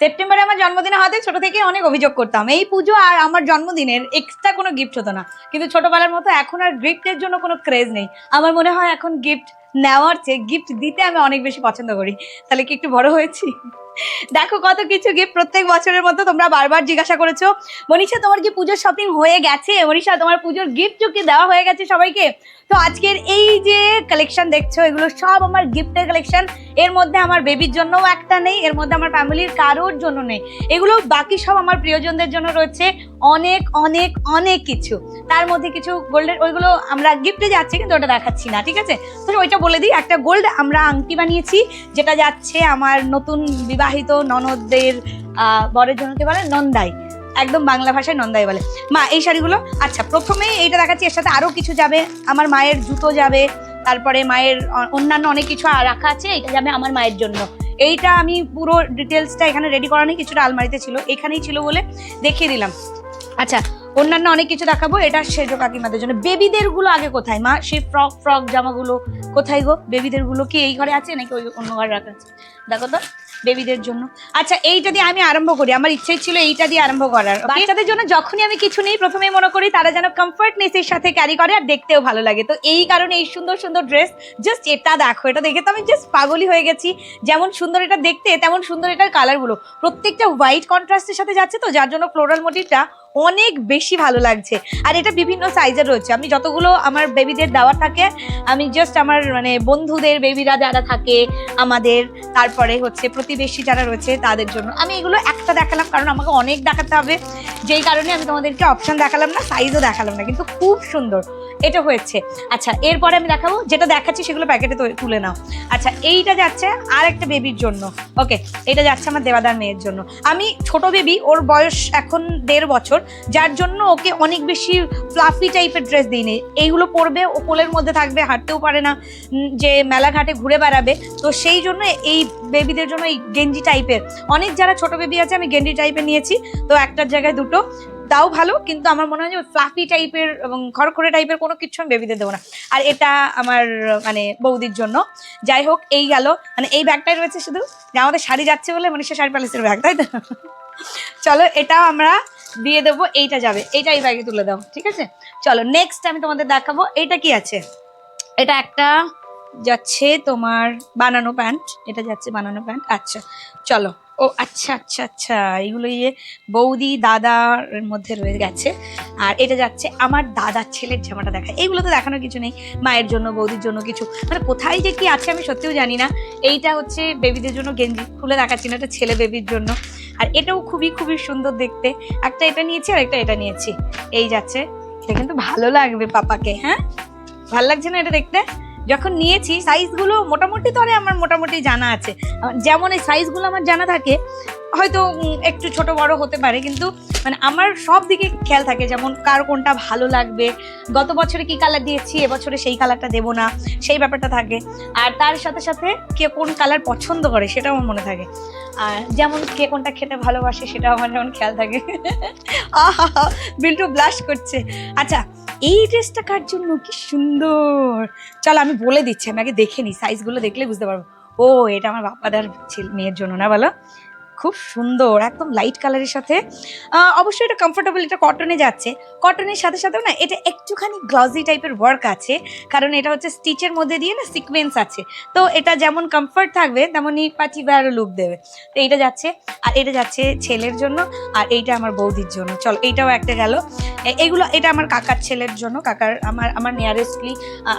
সেপ্টেম্বরে আমার জন্মদিনে হওয়াতে ছোট থেকে অনেক অভিযোগ করতাম, এই পুজো আর আমার জন্মদিনের এক্সট্রা কোনো গিফট হতো না। কিন্তু ছোটবেলার মতো এখন আর গিফটের জন্য কোনো ক্রেজ নেই। আমার মনে হয় এখন গিফট নেওয়ার চেয়ে গিফট দিতে আমি অনেক বেশি পছন্দ করি। তাহলে কি একটু বড় হয়েছি? দেখো কত কিছু গিফট প্রত্যেক বছরের মতো তোমরা বারবার জিজ্ঞাসা করেছ। মনীষা, তোমার কি পুজোর শপিং হয়ে গেছে? মনীষা, তোমার পুজোর গিফট কি দেওয়া হয়ে গেছে সবাইকে? তো আজকের এই যে কালেকশন দেখছ, এগুলো সব আমার গিফটের কালেকশন এর মধ্যে আমার বেবির জন্যও একটা নেই, এর মধ্যে আমার ফ্যামিলির কারোর জন্য নেই। এগুলো বাকি সব আমার প্রিয়জনদের জন্য রয়েছে। অনেক অনেক অনেক কিছু। তার মধ্যে কিছু গোল্ডের, ওইগুলো আমরা গিফটে যাচ্ছি কিন্তু ওটা দেখাচ্ছি না, ঠিক আছে? তো ওইটা বলে দিই, একটা গোল্ড আমরা আংটি বানিয়েছি, যেটা যাচ্ছে আমার নতুন বিবাহিত ননদদের বরের জন্য কি বলে? নন্দাই। একদম বাংলা ভাষায় নন্দাই বলে। মা, এই শাড়িগুলো আচ্ছা প্রথমে এইটা দেখাচ্ছি, এর সাথে আরও কিছু যাবে। আমার মায়ের জুতো যাবে, তারপরে মায়ের অন্যান্য অনেক কিছু রাখা আছে এটা যাবে আমার মায়ের জন্য। এইটা আমি পুরো ডিটেলসটা এখানে রেডি করা নেই, কিছুটা আলমারিতে ছিল, এখানেই ছিল বলে দেখিয়ে দিলাম। আচ্ছা অন্যান্য অনেক কিছু দেখাবো, এটা সেজো কাকিমাদের জন্য। বেবিদেরগুলো আগে কোথায়? মা সেই ফ্রক ফ্রক, জামাগুলো কোথায় গো? বেবিদেরগুলো কি এই ঘরে আছে নাকি ওই অন্য ঘরে রাখা আছে? দেখো তো। বেবিদের জন্য। আচ্ছা এইটা দিয়ে আমি আরম্ভ করি। আমার ইচ্ছে ছিল এইটা দিয়ে আরম্ভ করার? বাচ্চাদের জন্য যখনই আমি কিছু নেই প্রথমে মনে করি তারা যেন কমফর্টনেসের সাথে ক্যারি করে আর দেখতেও ভালো লাগে। তো এই কারণে এই সুন্দর সুন্দর ড্রেস জাস্ট এটা দেখো। এটা দেখে তো আমি জাস্ট পাগলই হয়ে গেছি। যেমন সুন্দর এটা দেখতে, তেমন সুন্দর এটার কালারগুলো প্রত্যেকটা হোয়াইট কন্ট্রাস্টের সাথে যাচ্ছে তো, যার জন্য ফ্লোরাল মোটিভটা অনেক বেশি ভালো লাগছে। আর এটা বিভিন্ন সাইজের রয়েছে। আমি যতগুলো আমার বেবিদের দেওয়ার থাকে, আমি জাস্ট আমার মানে বন্ধুদের বেবিরা যারা থাকে, আমাদের, তারপরে হচ্ছে প্রতিবেশী যারা রয়েছে তাদের জন্য। আমি এগুলো একটা দেখালাম কারণ আমাকে অনেক দেখাতে হবে। যেই কারণে আমি তোমাদেরকে অপশন দেখালাম না সাইজও দেখালাম না, কিন্তু খুব সুন্দর। এটা হয়েছে। আচ্ছা এরপরে আমি দেখাবো, যেটা দেখাচ্ছি সেগুলো প্যাকেটে তুলে নাও। আচ্ছা এইটা যাচ্ছে আর একটা বেবির জন্য। ওকে এটা যাচ্ছে আমার দেবাদার মেয়ের জন্য। আমি ছোট বেবি ওর বয়স এখন দেড় বছর, যার জন্য ওকে অনেক বেশি ফ্লাফি টাইপের ড্রেস দিইনি। এইগুলো পরবে, ও কোলের মধ্যে থাকবে, হাঁটতেও পারে না যে মেলাঘাটে ঘুরে বেড়াবে। তো সেই জন্য এই বেবিদের জন্য এই গেঞ্জি টাইপের অনেক যারা ছোট বেবি আছে, আমি গেঞ্জি টাইপের নিয়েছি। তো একটার জায়গায় দুটো। তাও ভালো, কিন্তু আমার মনে হয় যে ফ্লাফি টাইপের এবং খড়খড়ে টাইপের কোনো কিছু আমি বেবিদের দেবো না। আর এটা আমার মানে বৌদির জন্য। যাই হোক, এই গেল। মানে এই ব্যাগটাই রয়েছে শুধু যে আমাদের শাড়ি যাচ্ছে বলে মানে সে শাড়ি প্যালেসের ব্যাগ তাই তো? চলো, এটাও আমরা দিয়ে দেবো, এইটা যাবে। এইটা এই ব্যাগে তুলে দাও, ঠিক আছে? চলো নেক্সট আমি তোমাদের দেখাবো, এটা কি আছে? এটা একটা যাচ্ছে তোমার বানানো প্যান্ট এটা যাচ্ছে বানানো প্যান্ট আচ্ছা চলো। ও আচ্ছা আচ্ছা আচ্ছা। এইগুলো ইয়ে বৌদি, দাদার মধ্যে রয়ে গেছে। আর এটা যাচ্ছে আমার দাদার ছেলের জামাটা দেখা। এইগুলো তো দেখানোর কিছু নেই। মায়ের জন্য, বৌদির জন্য কিছু। মানে কোথায় যে কি আছে আমি সত্যিও জানি না। এইটা হচ্ছে বেবিদের জন্য গেঞ্জি। খুলে দেখাচ্ছি না, এটা ছেলে বেবির জন্য। আর এটাও খুবই খুবই সুন্দর দেখতে। একটা এটা নিয়েছি আর একটা এটা নিয়েছি। এই যাচ্ছে। এটা কিন্তু ভালো লাগবে পাপাকে হ্যাঁ? ভালো লাগছে না এটা দেখতে? যখন নিয়েছি সাইজগুলো মোটামুটি তরে আমার মোটামুটি জানা আছে। যেমন এই সাইজগুলো আমার জানা থাকে, হয়তো একটু ছোট বড় হতে পারে, কিন্তু মানে আমার সব দিকে খেয়াল থাকে, যেমন কার কোনটা ভালো লাগবে। গত বছরে কি কালার দিয়েছি, এবছরে সেই কালারটা দেবো না, সেই ব্যাপারটা থাকে। আর তার সাথে সাথে কে কোন কালার পছন্দ করে, সেটাও আমার মনে থাকে। আর যেমন কে কোনটা খেতে ভালোবাসে, সেটাও আমার যেমন খেয়াল থাকে। আহা, বিল্টু ব্লাশ করছে। আচ্ছা এই ড্রেসটা কার জন্য? কি সুন্দর। চল, আমি বলে দিচ্ছি, আমি আগে দেখে নিই সাইজগুলো দেখলে বুঝতে পারব। ও, এটা আমার বাপাদার ছেলে- মেয়ের জন্য না বলো? খুব সুন্দর, একদম লাইট কালারের সাথে। অবশ্যই এটা কমফোর্টেবল এটা কটনে যাচ্ছে। কটনের সাথে সাথেও না এটা একটুখানি গ্লসি টাইপের ওয়ার্ক আছে, কারণ এটা হচ্ছে স্টিচের মধ্যে দিয়ে না সিকোয়েন্স আছে। তো এটা যেমন কমফর্ট থাকবে, তেমনই পাচি আরও লুক দেবে। তো এইটা যাচ্ছে, আর এটা যাচ্ছে ছেলের জন্য, আর এইটা আমার বৌদির জন্য। চলো, এইটাও একটা গেল। এগুলো, এটা আমার কাকার ছেলের জন্য, কাকার আমার আমার নিয়ারেস্টলি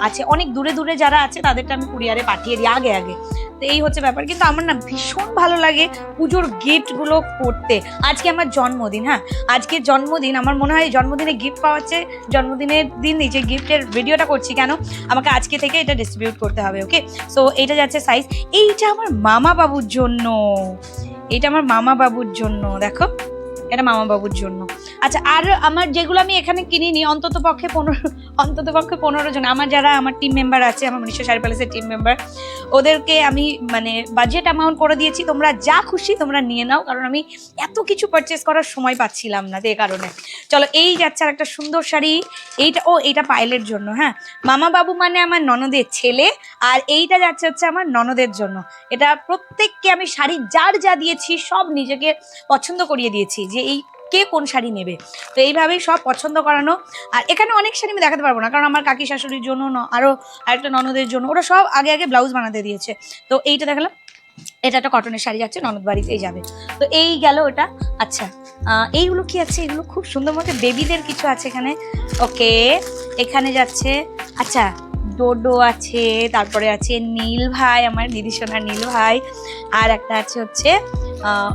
আছে। অনেক দূরে দূরে যারা আছে, তাদেরটা আমি কুরিয়ারে পাঠিয়ে দিই আগে আগে। তো এই হচ্ছে ব্যাপার। কিন্তু আমার না ভীষণ ভালো লাগে পুজোর গিফটগুলো করতে। আজকে আমার জন্মদিন হ্যাঁ? আজকে জন্মদিন, আমার মনে হয় জন্মদিনে গিফট পাওয়া যাচ্ছে জন্মদিনের দিন যে গিফটের ভিডিওটা করছি কেন? আমাকে আজকে থেকে এটা ডিস্ট্রিবিউট করতে হবে ওকে সো এটা যাচ্ছে সাইজ এইটা আমার মামা বাবুর জন্য। এটা আমার মামা বাবুর জন্য, দেখো। এটা মামা বাবুর জন্য। আচ্ছা আর আমার যেগুলো আমি এখানে কিনিনি, অন্তত পক্ষে পনেরো, অন্তত পক্ষে পনেরো জন, আমার যারা আমার টিম মেম্বার আছে, আমার মনীষা শাড়ি প্যালেসের টিম মেম্বার ওদেরকে আমি মানে বাজেট অ্যামাউন্ট করে দিয়েছি। তোমরা যা খুশি তোমরা নিয়ে নাও, কারণ আমি এত কিছু পারচেস করার সময় পাচ্ছিলাম না এই কারণে। চলো, এই যাচ্ছে আর একটা সুন্দর শাড়ি। এইটা, ও, এইটা পায়েলের জন্য হ্যাঁ। মামা বাবু মানে আমার ননদের ছেলে, আর এইটা যাচ্ছে হচ্ছে আমার ননদের জন্য। এটা প্রত্যেককে আমি শাড়ি যার যা দিয়েছি, সব নিজেকে পছন্দ করিয়ে দিয়েছি। যে এই কে কোন শাড়ি নেবে। তো এইভাবেই সব পছন্দ করানো। আর এখানে অনেক শাড়ি আমি দেখাতে পারব না, কারণ আমার কাকি শাশুড়ির জন্য ন- আরও আরেকটা ননদের জন্য, ওরা সব আগে আগে ব্লাউজ বানাতে দিয়েছে। তো এইটা দেখালাম। এটা একটা কটনের শাড়ি যাচ্ছে ননদ বাড়িতেই যাবে। তো এই গেল ওটা। আচ্ছা এইগুলো কি আছে? এগুলো খুব সুন্দর মতো বেবিদের কিছু আছে এখানে। ওকে, এখানে যাচ্ছে আচ্ছা ডোডো আছে, তারপরে আছে নীল ভাই, আমার দিদি সোনার নীল ভাই। আর একটা আছে হচ্ছে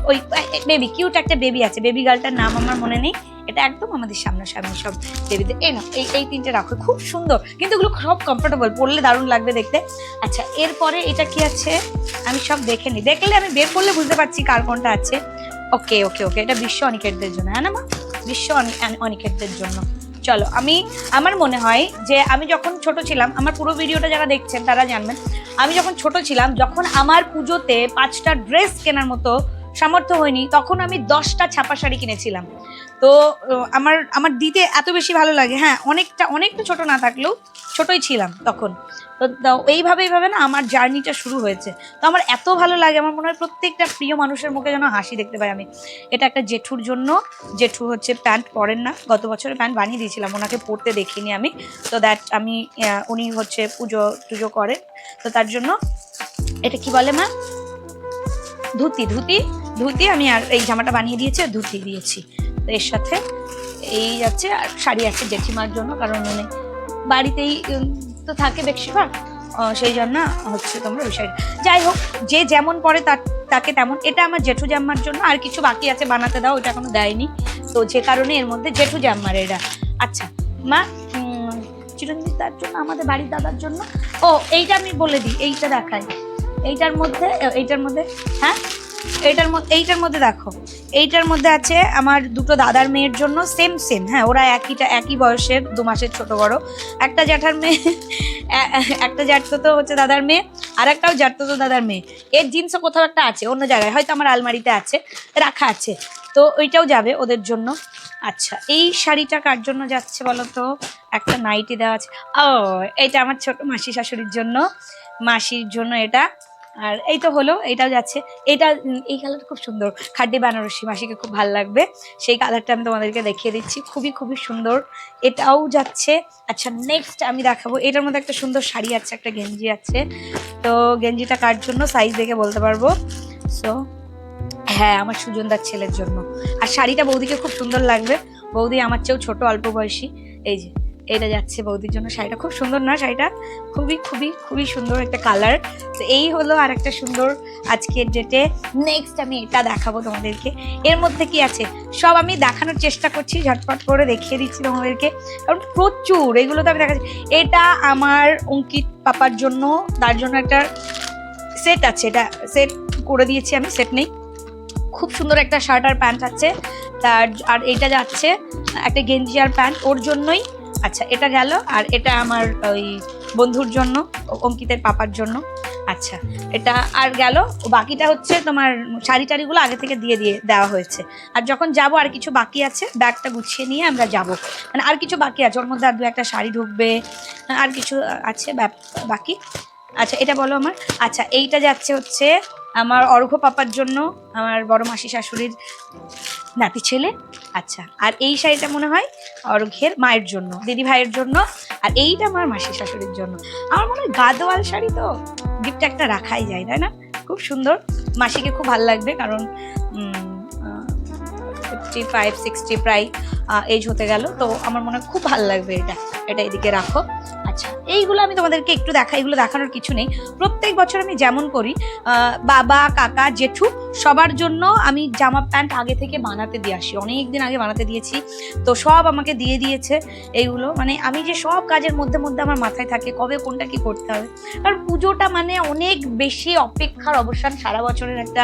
ওই বেবি কিউট একটা বেবি আছে। বেবি গার্লটার নাম আমার মনে নেই। এটা একদম আমাদের সামনাসামনি সব বেবিদের এই না এই এই তিনটে রাখো। খুব সুন্দর। কিন্তু এগুলো সব কমফোর্টেবল পরলে দারুণ লাগবে দেখতে। আচ্ছা এরপরে এটা কি আছে? আমি সব দেখে নিই দেখলে আমি বের করলে বুঝতে পারছি কার কোনটা আছে। ওকে ওকে ওকে এটা বিশ্ব অনিকেটদের জন্য। হ্যাঁ না মা? বিশ্ব অনি- অনি- অনিকেটদের জন্য। চলো, আমি, আমার মনে হয় যে আমি যখন ছোট ছিলাম, আমার পুরো ভিডিওটা যারা দেখছেন তারা জানবেন, আমি যখন ছোট ছিলাম, যখন আমার পুজোতে পাঁচটা ড্রেস কেনার মতো সামর্থ্য হয়নি, তখন আমি দশটা ছাপা শাড়ি কিনেছিলাম। তো আমার আমার দিতে এত বেশি ভালো লাগে হ্যাঁ অনেকটা অনেকটা ছোট না থাকলেও ছোটই ছিলাম তখন। তো এইভাবে এইভাবে না আমার জার্নিটা শুরু হয়েছে। তো আমার এত ভালো লাগে, আমার মনে হয় প্রত্যেকটা প্রিয় মানুষের মুখে যেন হাসি দেখতে পাই আমি। এটা একটা জেঠুর জন্য, জেঠু হচ্ছে প্যান্ট পরেন না, গত বছরে প্যান্ট বানিয়ে দিয়েছিলাম, ওনাকে পরতে দেখিনি আমি। তো দ্যাট আমি উনি হচ্ছে পুজো, টুজো করেন, তো তার জন্য, এটা কি বলে মা ধুতি ধুতি ধুতি আমি আর এই জামাটা বানিয়ে দিয়েছি আর ধুতি দিয়েছি। তো এর সাথে এই যাচ্ছে আর শাড়ি আছে জেঠিমার জন্য, কারণ উনি বাড়িতেই তো থাকে বেশিরভাগ। সেই জন্য হচ্ছে তোমরা ওই শাড়ি যাই হোক, যে যেমন পরে তার, তাকে তেমন, এটা আমার জেঠু জাম্মার জন্য, আর কিছু বাকি আছে বানাতে দাও, ওটা এখনও দেয়নি। তো যে কারণে এর মধ্যে জেঠু জাম্মার এটা আচ্ছা মা চিরঞ্জিত তার জন্য, আমাদের বাড়ির দাদার জন্য? ও, এইটা আমি বলে দিই, এইটা দেখাই। এইটার মধ্যে এইটার মধ্যে হ্যাঁ? এইটার মধ্যে এইটার মধ্যে দেখো। এইটার মধ্যে আছে আমার দুটো দাদার মেয়ের জন্য সেম সেম হ্যাঁ ওরা একইটা একই বয়সের, দু মাসের ছোট বড়। একটা জ্যাঠার মেয়ে একটা জ্যাঠতো তো হচ্ছে দাদার মেয়ে, আর একটাও জ্যাঠতো তো দাদার মেয়ে। এর জিন্সও কোথাও একটা আছে, অন্য জায়গায়, হয়তো আমার আলমারিতে আছে, রাখা আছে। তো ওইটাও যাবে ওদের জন্য। আচ্ছা এই শাড়িটা কার জন্য যাচ্ছে বলো তো? একটা নাইটি দেওয়া আছে। ও, এটা আমার ছোট মাসি শাশুড়ির জন্য। মাসির জন্য এটা। আর এই তো হলো, এটাও যাচ্ছে। এটা এই কালারটা খুব সুন্দর। খাড্ডি বেনারসি, মাসিকে খুব ভালো লাগবে। সেই কালারটা আমি তোমাদেরকে দেখিয়ে দিচ্ছি। খুবই খুবই সুন্দর। এটাও যাচ্ছে। আচ্ছা নেক্সট আমি দেখাবো। এটার মধ্যে একটা সুন্দর শাড়ি আছে, একটা গেঞ্জি আছে। তো গেঞ্জিটা কার জন্য? সাইজ দেখে বলতে পারব। সো হ্যাঁ আমার সুজনদার ছেলের জন্য। আর শাড়িটা বৌদিকে খুব সুন্দর লাগবে। বৌদি আমার চেয়েও ছোট, অল্প বয়সী। এই যে। এটা যাচ্ছে বৌদির জন্য শাড়িটা। খুব সুন্দর না শাড়িটা? খুবই খুবই খুবই সুন্দর একটা কালার তো এই হলো আর একটা সুন্দর আজকের ডেটে নেক্সট আমি এটা দেখাবো তোমাদেরকে। এর মধ্যে কি আছে? সব আমি দেখানোর চেষ্টা করছি, ঝটপট করে দেখিয়ে দিচ্ছি তোমাদেরকে। কারণ প্রচুর, এগুলো তো আমি দেখাচ্ছি। এটা আমার অঙ্কিত পাপার জন্য, তার জন্য একটা সেট আছে। এটা সেট করে দিয়েছি আমি সেট নেই। খুব সুন্দর একটা শার্ট আর প্যান্ট আছে। তার, আর এটা যাচ্ছে একটা গেঞ্জি আর প্যান্ট। ওর জন্যই আচ্ছা এটা গেল আর এটা আমার ওই বন্ধুর জন্য, অঙ্কিতের পাপার জন্য। আচ্ছা এটা আর গেল। বাকিটা হচ্ছে তোমার শাড়ি টাড়িগুলো আগে থেকে দিয়ে দিয়ে দেওয়া হয়েছে। আর যখন যাব, আর কিছু বাকি আছে, ব্যাগটা গুছিয়ে নিয়ে আমরা যাব। মানে আর কিছু বাকি আছে, ওর মধ্যে আর দু একটা শাড়ি ঢুকবে, আর কিছু আছে বাকি। আচ্ছা এটা বলো আমার। আচ্ছা এইটা যাচ্ছে হচ্ছে আমার অর্ঘ পাপার জন্য, আমার বড় মাসি শাশুড়ির নাতি ছেলে। আচ্ছা আর এই শাড়িটা মনে হয় অর্ঘের মায়ের জন্য, দিদি ভাইয়ের জন্য, আর এইটা আমার মাসি শাশুড়ির জন্য। আমার মনে হয় গাদোয়াল শাড়ি তো গিফট একটা রাখাই যায়, তাই না? খুব সুন্দর। মাসিকে খুব ভালো লাগবে কারণ ফিফটি ফাইভ সিক্সটি প্রায় এজ হতে গেল, তো আমার মনে হয় খুব ভালো লাগবে এটা। এটা এদিকে রাখো। এইগুলো আমি তোমাদেরকে একটু দেখা, এগুলো দেখানোর কিছু নেই। প্রত্যেক বছর আমি যেমন করি বাবা, কাকা, জেঠু, সবার জন্য আমি জামা প্যান্ট আগে থেকে বানাতে দিয়ে আসি। অনেক দিন আগে বানাতে দিয়েছি, তো সব আমাকে দিয়ে দিয়েছে এইগুলো। মানে আমি যে সব কাজের মধ্যে মধ্যে আমার মাথায় থাকে কবে কোনটা কি করতে হবে। কারণ পুজোটা মানে অনেক বেশি অপেক্ষার অবসান। সারা বছরের একটা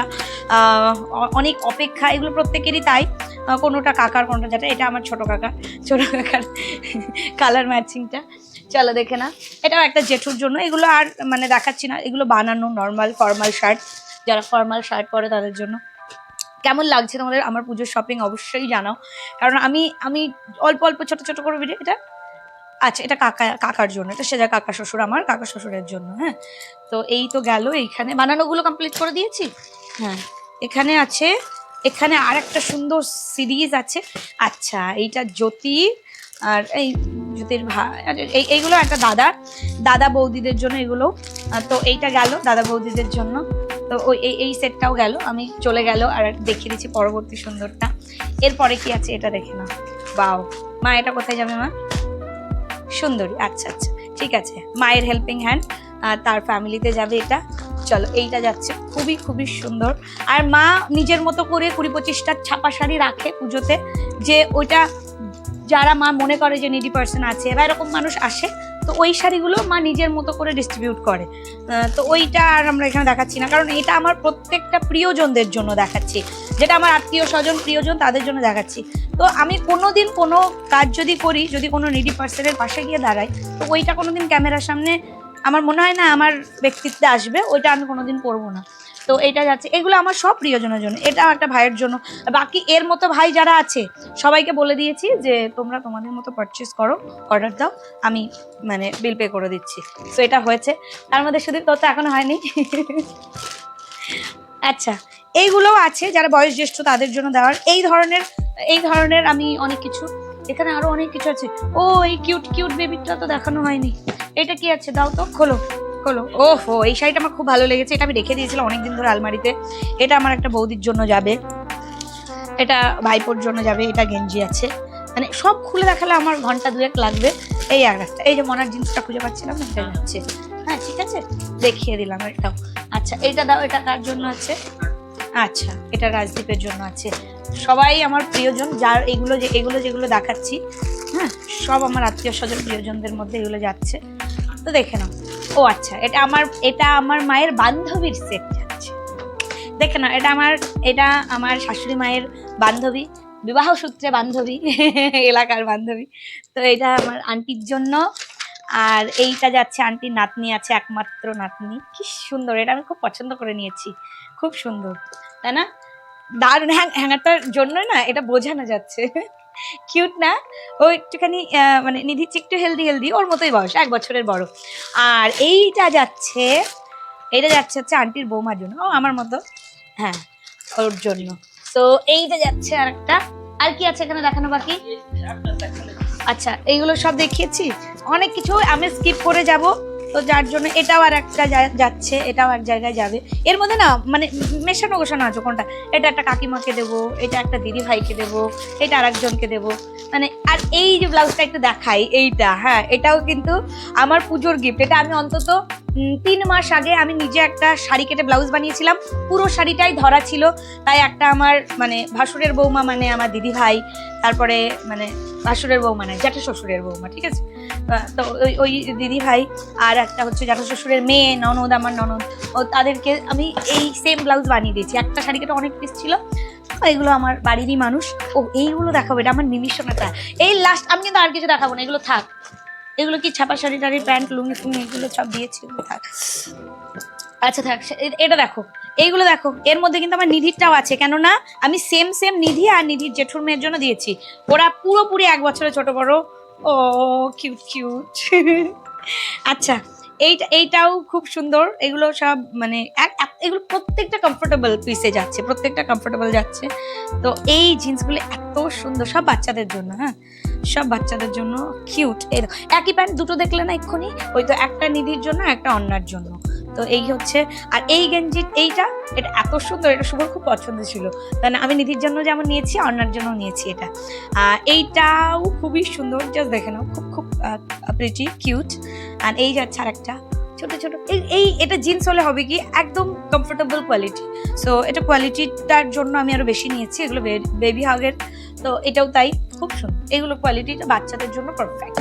অনেক অপেক্ষা। এগুলো প্রত্যেকেরই তাই। কোনোটা কাকার, কোনোটা যেটা, এটা আমার ছোট কাকা ছোট কাকার কালার ম্যাচিংটা চলো দেখে না এটাও একটা জেঠুর জন্য। এগুলো আর মানে দেখাচ্ছি না। এগুলো বানানো নর্মাল ফর্মাল শার্ট যারা ফর্মাল শার্ট পরে তাদের জন্য। কেমন লাগছে তোমাদের আমার পুজোর শপিং অবশ্যই জানাও। কারণ আমি আমি অল্প অল্প ছোট ছোট করে ভিডিও এটা আচ্ছা এটা কাকা কাকার জন্য। এটা সেজা কাকা শ্বশুর আমার কাকা শ্বশুরের জন্য হ্যাঁ। তো এই তো গেল এইখানে। বানানোগুলো কমপ্লিট করে দিয়েছি? হ্যাঁ। এখানে আছে এখানে আর একটা সুন্দর সিরিজ আছে। আচ্ছা এইটা জ্যোতি আর এই জ্যোতির এইগুলো একটা দাদা দাদা বৌদিদের জন্য এগুলো। তো এইটা গেল দাদা বৌদিদের জন্য। তো ওই, এই এই সেটটাও গেল, আমি চলে গেল আর দেখিয়ে দিচ্ছি পরবর্তী সুন্দরটা। এরপরে কি আছে এটা দেখে না বাও, মা, এটা কোথায় যাবে মা? সুন্দরী আচ্ছা আচ্ছা ঠিক আছে। মায়ের হেল্পিং হ্যান্ড তার ফ্যামিলিতে যাবে এটা। চলো, এইটা যাচ্ছে, খুবই খুবই সুন্দর। আর মা নিজের মতো করে কুড়ি পঁচিশটা ছাপা শাড়ি রাখে পুজোতে। যে ওইটা যারা মা মনে করে যে নিডি পার্সন আছে বা এরকম মানুষ আসে, তো ওই শাড়িগুলো মা নিজের মতো করে ডিস্ট্রিবিউট করে। তো ওইটা আর আমরা এখানে দেখাচ্ছি না, কারণ এটা আমার প্রত্যেকটা প্রিয়জনদের জন্য দেখাচ্ছি। যেটা আমার আত্মীয় স্বজন, প্রিয়জন তাদের জন্য দেখাচ্ছি। তো আমি কোনো দিন কোনো কাজ যদি করি, যদি কোনো নিডি পার্সনের পাশে গিয়ে দাঁড়াই, তো ওইটা কোনো দিন ক্যামেরার সামনে আমার মনে হয় না আমার ব্যক্তিত্বে আসবে, ওইটা আমি কোনোদিন করব না। তো এটা যাচ্ছে। এগুলো আমার সব প্রিয়জনের জন্য, এটা একটা ভাইয়ের জন্য। বাকি এর মতো ভাই যারা আছে, সবাইকে বলে দিয়েছি যে তোমরা তোমাদের মতো পারচেস করো অর্ডার দাও, আমি মানে বিল পে করে দিচ্ছি। তো এটা হয়েছে। তার মধ্যে শুধু তত এখনও হয়নি। আচ্ছা এইগুলোও আছে যারা বয়স জ্যেষ্ঠ, তাদের জন্য দেওয়ার। এই ধরনের এই ধরনের আমি অনেক কিছু, এখানে আরও অনেক কিছু আছে। ও, এই কিউট কিউট বেবিটা তো দেখানো হয়নি। এটা কি আছে? দাও তো, খোলো। খোলো ওহো এই শাড়িটা আমার খুব ভালো লেগেছে। এটা আমি রেখে দিয়েছিলাম অনেকদিন ধরে আলমারিতে। এটা আমার একটা বৌদির জন্য যাবে। এটা ভাইপোর জন্য যাবে। এটা গেঞ্জি আছে। মানে সব খুলে দেখালে আমার ঘণ্টা দুয়েক লাগবে। এই আর একটা। এই যে মনার জিনিসটা খুঁজে পাচ্ছিলাম এটা যাচ্ছে। হ্যাঁ ঠিক আছে? দেখিয়ে দিলাম এটাও আচ্ছা এটা দাও, এটা কার জন্য আছে? আচ্ছা এটা রাজদীপের জন্য আছে। সবাই আমার প্রিয়জন, যার এগুলো যে, এগুলো যেগুলো দেখাচ্ছি হ্যাঁ সব আমার আত্মীয় স্বজন, প্রিয়জনদের মধ্যে এগুলো যাচ্ছে। তো দেখে নাও। ও আচ্ছা এটা আমার এটা আমার মায়ের বান্ধবীর সেট যাচ্ছে। দেখে না এটা আমার এটা আমার শাশুড়ি মায়ের বান্ধবী, বিবাহ সূত্রে বান্ধবী, এলাকার বান্ধবী। তো এটা আমার আন্টির জন্য, আর এইটা যাচ্ছে আন্টির নাতনি আছে একমাত্র নাতনি। কি সুন্দর, এটা আমি খুব পছন্দ করে নিয়েছি, খুব সুন্দর, তাই না? দারুণ হ্যাং হ্যাঙ্গারটার জন্য না, এটা বোঝানো যাচ্ছে। কিউট না? ও একটুখানি মানে নিধি একটু হেলদি হেলদি ওর মতোই বয়স, এক বছরের বড়। আর এইটা যাচ্ছে এটা যাচ্ছে হচ্ছে আন্টির বৌমার জন্য। ও আমার মতো। হ্যাঁ ওর জন্য। তো এইটা যাচ্ছে আর একটা আর কি আছে এখানে দেখানো বাকি? আচ্ছা এইগুলো সব দেখিয়েছি। অনেক কিছু আমি স্কিপ করে যাব। তো যার জন্য এটাও আর একটা যাচ্ছে, এটাও এক জায়গায় যাবে। এর মধ্যে না মানে মেশানো গোছানো আছে কোনটা? এটা একটা কাকিমাকে দেবো, এটা একটা দিদি ভাইকে দেবো, এটা আর একজনকে দেবো। মানে আর এই যে ব্লাউজটা একটু দেখাই, এইটা হ্যাঁ এটাও কিন্তু আমার পুজোর গিফট এটা আমি অন্তত তিন মাস আগে আমি নিজে একটা শাড়ি কেটে ব্লাউজ বানিয়েছিলাম। পুরো শাড়িটাই ধরা ছিল, তাই একটা আমার মানে ভাসুরের বৌমা মানে আমার দিদি ভাই, তারপরে মানে ভাসুরের বৌমা নয়, জ্যাঠা শ্বশুরের বৌমা, ঠিক আছে? তো ওই ওই দিদি ভাই আর একটা হচ্ছে জ্যাঠা শ্বশুরের মেয়ে, ননদ, আমার ননদ। ও তাদেরকে আমি এই সেম ব্লাউজ বানিয়ে দিয়েছি। একটা শাড়ি কেটে অনেক পিস ছিল। তো এগুলো আমার বাড়িরই মানুষ। ও, এইগুলো দেখাবো, এটা আমার নিমিশনাটা এই লাস্ট আমি কিন্তু আর কিছু দেখাবো না, এগুলো থাক। এগুলো কি ছাপা শাড়ি টাড়ি, প্যান্ট, লুঙ্গি ফুঙ্গি, এগুলো সব দিয়েছি থাক। আচ্ছা থাক এটা দেখো। এইগুলো দেখো, এর মধ্যে কিন্তু আমার নিধিরটাও আছে। কেননা আমি সেম সেম নিধি আর নিধির জেঠুর মেয়ের জন্য দিয়েছি। ওরা পুরোপুরি এক বছরের ছোট বড়। ও কিউট কিউট আচ্ছা এইটা, এইটাও খুব সুন্দর। এগুলো সব মানে এগুলো প্রত্যেকটা কমফোর্টেবল পিসে যাচ্ছে, প্রত্যেকটা কমফোর্টেবল যাচ্ছে। তো এই জিন্সগুলো এত সুন্দর, সব বাচ্চাদের জন্য হ্যাঁ? সব বাচ্চাদের জন্য কিউট এই একই প্যান্ট দুটো দেখলে না এক্ষুনি? ওই তো একটা নিধির জন্য, একটা অন্যার জন্য। তো এই হচ্ছে, আর এই গেঞ্জি এইটা, এটা এত সুন্দর, এটা শুভর খুব পছন্দ ছিল। তাই না আমি নিধির জন্য যেমন নিয়েছি, অন্যার জন্য নিয়েছি এটা। এইটাও খুবই সুন্দর জাস্ট দেখে নাও, খুব খুব প্রিটি কিউট আর এই যাচ্ছে আর একটা ছোট ছোট, এই এই, এটা জিন্স হলে হবে কি, একদম কমফোর্টেবল কোয়ালিটি সো এটা কোয়ালিটিটার জন্য আমি আরও বেশি নিয়েছি, এগুলো বেবি হাগের তো এটাও তাই, খুব সুন্দর। এগুলো কোয়ালিটিটা বাচ্চাদের জন্য পারফেক্ট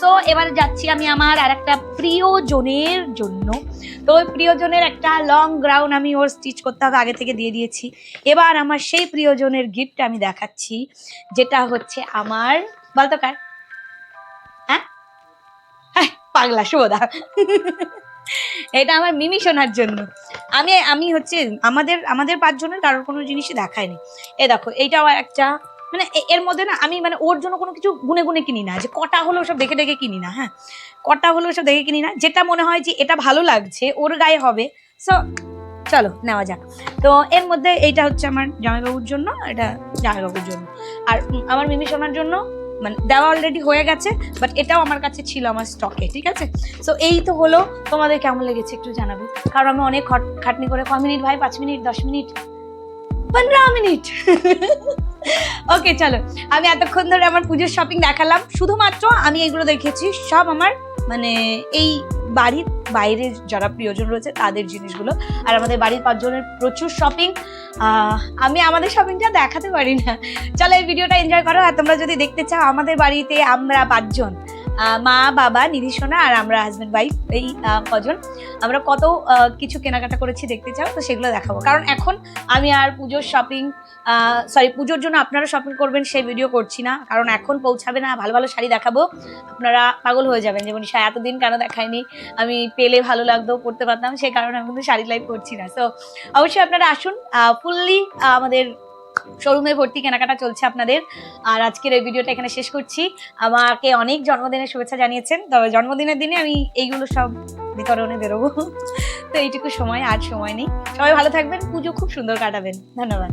সো এবার যাচ্ছি আমি আমার আর একটা প্রিয়জনের জন্য। তো ওই প্রিয়জনের একটা লং গ্রাউন্ড আমি ওর স্টিচ করতে হবে আগে থেকে দিয়ে দিয়েছি। এবার আমার সেই প্রিয়জনের গিফট আমি দেখাচ্ছি যেটা হচ্ছে আমার বলতো কার? হ্যাঁ? হ্যাঁ, পাগলা শুভদা এটা আমার মিমি শোনার জন্য। আমি আমি হচ্ছে আমাদের আমাদের পাঁচজনের কারোর কোনো জিনিসই দেখায়নি। এ দেখো এইটাও একটা মানে এর মধ্যে না আমি মানে ওর জন্য কোনো কিছু গুনে গুনে কিনি না, যে কটা হলো সব দেখে দেখে কিনি না হ্যাঁ? কটা হলো সব দেখে কিনি না, যেটা মনে হয় যে এটা ভালো লাগছে, ওর গায়ে হবে। সো চলো, নেওয়া যাক। তো এর মধ্যে এইটা হচ্ছে আমার জামাইবাবুর জন্য, এটা জামাইবাবুর জন্য। আর আমার মিমি সোনার জন্য মানে দেওয়া অলরেডি হয়ে গেছে বাট এটাও আমার কাছে ছিল আমার স্টকে ঠিক আছে? সো এই তো হলো, তোমাদের কেমন লেগেছে একটু জানাবে? কারণ আমি অনেক খট- খাটনি করে, ক মিনিট ভাই? পাঁচ মিনিট? দশ মিনিট? পনেরো মিনিট? ওকে চলো। আমি এতক্ষণ ধরে আমার পুজোর শপিং দেখালাম। শুধুমাত্র আমি এগুলো দেখেছি। সব আমার মানে এই বাড়ির বাইরে যারা প্রিয়জন রয়েছে, তাদের জিনিসগুলো। আর আমাদের বাড়ির পাঁচজনের প্রচুর শপিং আমি আমাদের শপিংটা দেখাতে পারি না। চলো এই ভিডিওটা এনজয় করো। আর তোমরা যদি দেখতে চাও আমাদের বাড়িতে আমরা পাঁচজন মা, বাবা নিধি সোনা আর আমরা হাজব্যান্ড ওয়াইফ এই কজন। আমরা কত কিছু কেনাকাটা করেছি দেখতে চাও, তো সেগুলো দেখাবো। কারণ এখন আমি আর পুজোর শপিং সরি পুজোর জন্য আপনারা শপিং করবেন সেই ভিডিও করছি না। কারণ এখন পৌঁছাবে না, ভালো ভালো শাড়ি দেখাবো। আপনারা পাগল হয়ে যাবেন যেমন শাড়ি এতদিন কেন দেখায়নি আমি পেলে ভালো লাগতো পড়তে পারতাম। সেই কারণে আমি কিন্তু শাড়ি লাইভ করছি না। তো অবশ্যই আপনারা আসুন ফুললি আমাদের শোরুমে ভর্তি কেনাকাটা চলছে আপনাদের। আর আজকের এই ভিডিওটা এখানে শেষ করছি। আমাকে অনেক জন্মদিনের শুভেচ্ছা জানিয়েছেন। তবে জন্মদিনের দিনে আমি এইগুলো সব বিতরণে বেরোবো। তো এইটুকু সময়, আর সময় নেই। সবাই ভালো থাকবেন, পুজো খুব সুন্দর কাটাবেন। ধন্যবাদ।